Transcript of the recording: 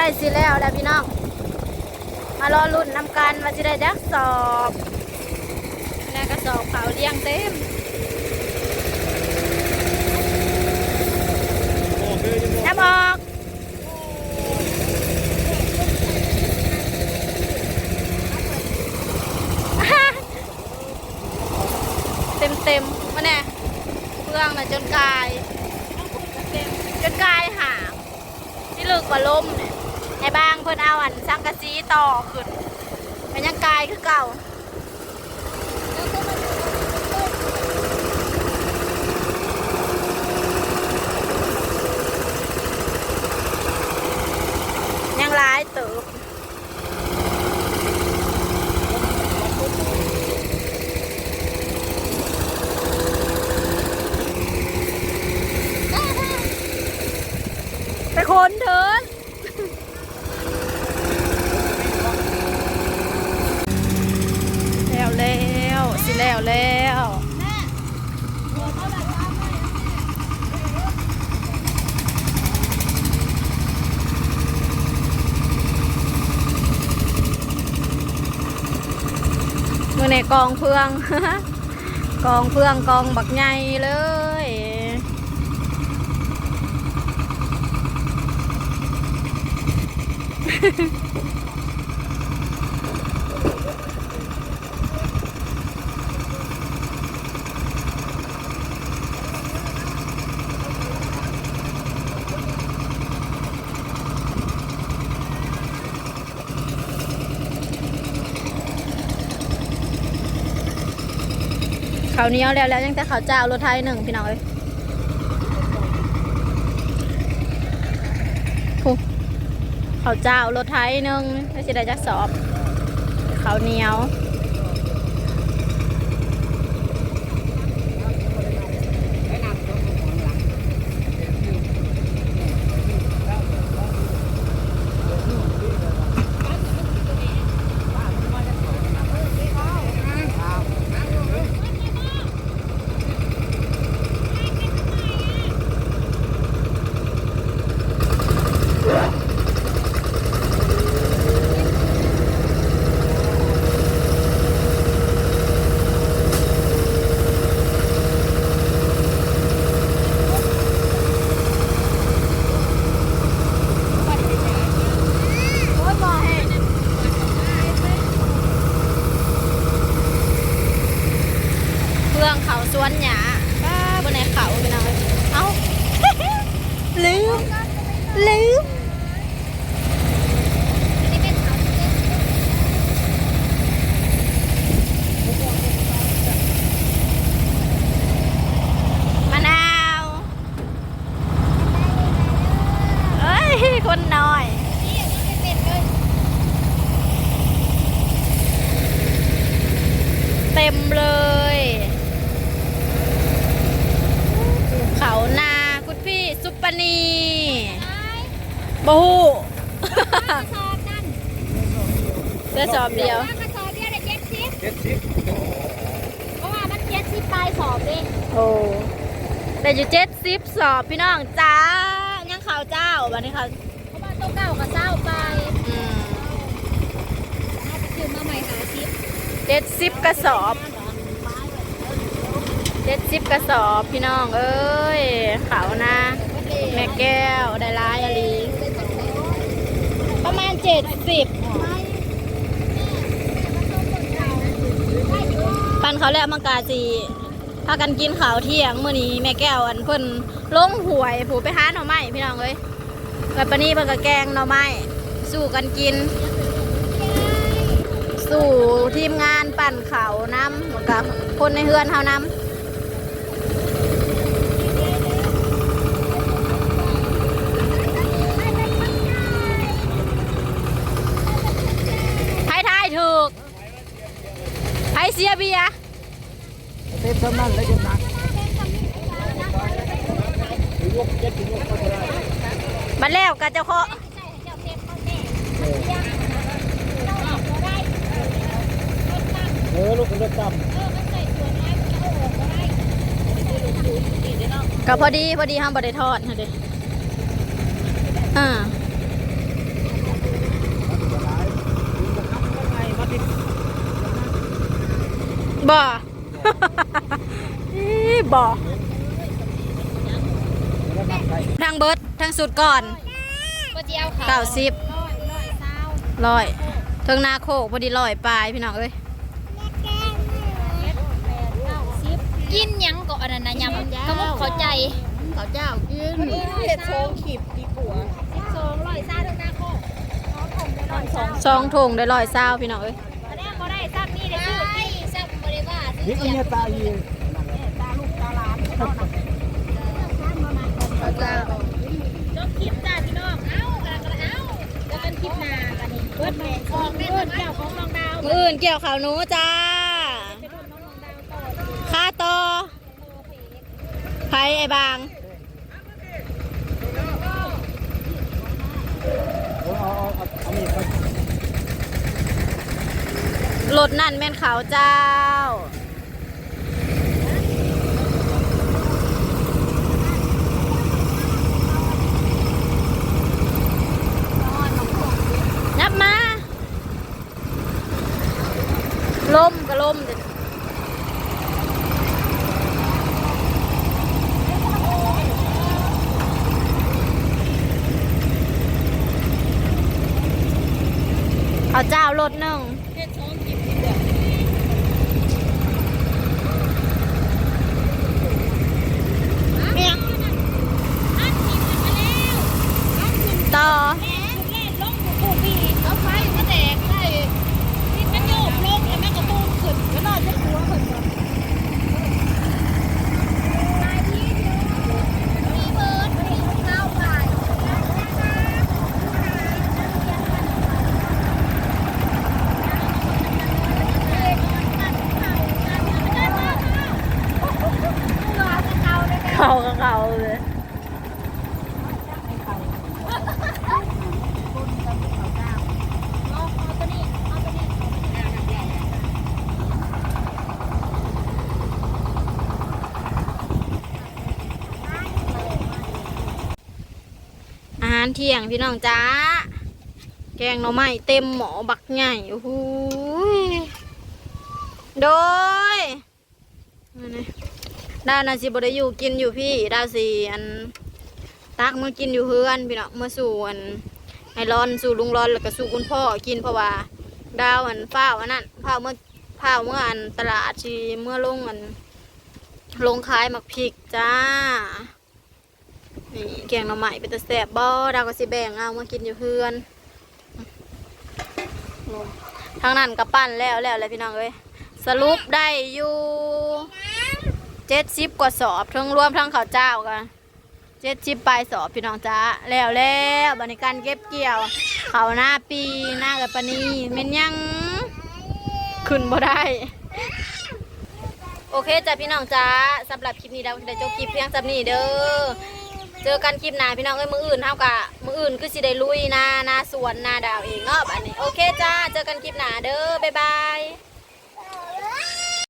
ใกล้สิแล้วแล้วพี่น้อง มารอรุ่นนำกันว่าจะได้จักสอบแน่กระสอบเขาวเลี้ยงเต็มน้ำออก เต็มเต็มๆมาแน่เพื่องน่ะจนกาย จนกายหางที่ลึกกว่าลมเนี่ยไอ้ บางเพิ่นเอาอันสังกะสีต่อขึ้นมันยังกายคือเก่ายังร้ายตื่บไปคนเถินแล้วแล้วสิ แล้วแล้วมือในกองเพื่อง กองเพื่องกองบักใหญ่เลย ขาเนียแล้วแล้วยังแต่เขาเจ้ารถไทยหนึ่งพี่น้องเอ้ยพูข้าเจ้ารถไทยหนึ่งไม่ใช่ได้จักสอบเขาเนียวเพื่องเขาสวนหยาป้าบนในเขาพี่น้องเอ้ยเอ้า ลืม ลืม มะนาว เอ้ย คนน้อยเต็มเลยเขานาคุณพี่ซุปปานีบูสอบนั่นเพื่อสอบเดียวว่ากระสอบเดียวได้เจ็ดสิบเจ็ดสิบเพราะว่ามันเจ็ดสิบปลายสอบเองโอ้แต่อยู่เจ็ดสิบสอบพี่น้องจ้ายังข่าวเจ้าวันนี้เขาเพราะว่าตัวเก่ากับเศร้าไป อืม น่าจะคือมาใหม่หาสิบ เจ็ดสิบกระสอบเจ็ดสิบกระสอบพี่น้อง เอ้ยเขานาแม่แก้วได้ร้ายอะลีประมาณเจ็ดสิบปันเขาแล้วมังกาจีพากันกินข้าวเที่ยงมื้อนี้แม่แก้วอันเพิ่นลงหวยผูไปหาหน่อไม้พี่น้องเอ้ยแบบปนี้เพิ่นก็แกงหน่อไม้ สู้กันกิน ทีมงานปั่นเขาน้ำเหมือนกับคนในเฮือนเท่าน้ำไทยทายถูกไทยเสียเบียร์เต็มสำนันแล้วจะนักยกเจ็ดถึงยกก็ได้มาแล้วกับเจ้าของเออลูกคุณจะจก็พอดีพอดีห้ามบดได้ทอดนะเด็อ่าบ่บ่ทางเบิร์ดทางสุดก่อนเก้าสิบร้อยเทิงนาโคกพอดีร้อยปลายพี่น้องเอ้ย กินหยังก็อันนั้นนะยำก็มุกเข้าใจเขาเจ้ากินเจ็ดโชงขีบดีกว่าสิบสองร้อยเศร้าถึงนาโคกร้อยสองสองถุงได้ร้อยเศร้าพี่น้องเอ้ยอันนี้ก็ได้ซ้ำนี่ได้ซื้อได้ซ้ำบริวารนี่ซื้ก็อเนี่ยตาอีเขาเจ้าจบคลิปจ้าพี่น้อง เอ้ากันกันเอ้าแล้วกันคลิปหน้ากันนี่เบิดแม่ออกแม่เบิดเจ้าของน้องดาวมืออื่นเกี่ยวขาวหนูจ้า ไปทำน้องน้องดาวต่อ ค่าต่อ ไผไอ้บางรถนั่นแม่นเขาเจ้า นับมา ลมก็ลมเด็ด เอาเจ้ารถหนึ่ง เนี่ยต่อ เขากับเขาเลย อาหารเที่ยงพี่น้องจ้า แกงหน่อไม้เต็มหมอบักใหญ่โอ้โหโดยนี่ดาวนาสิบได้อยู่กินอยู่พี่ดาวสีอันตักมากินอยู่เฮือนพี่น้องมาสู่อันไอร้อนสู่ลุงร้อนแล้วก็สู่คุณพ่อกินเพราะว่า ดาวอันเฝ้าอันนั้นเฝ้าเมื่อเฝ้าเมื่ออันตลาดชีเมื่อลงอันลงขายหมักพริกจ้า นี่แกงหน่อไม้เป็นตะแสบบ่ดาวก็สิแบ่งเอามากินอยู่เพื่อนลมทางนั้นก็ปั้นแล้วแล้วเลยพี่น้องเอ้ยสรุปได้อยู่เจ็ดสิบกว่าสอบทั้งรวมทั้งข้าวเจ้ากันเจ็ดสิบปลายสอบพี่น้องจ้าแล้วแล้วบัดนิการเก็บเกี่ยวเขาวหน้าปีหน้ากับปนีเม่นยังขึ้นบ่ได้ โอเคจ้ะพี่น้องจ้าสำหรับคลิปนี้เราได้จบคลิปเพียงสำนี้เด้อ เจอกันคลิปหน้าพี่น้องเอ้ยมืออื่นเท่ากับมืออื่นคือสิได้ลุยนานาสวนนาดาวเองเนาะบันนี้โอเคจ้าเจอกันคลิปหน้าเด้อบ๊ายบาย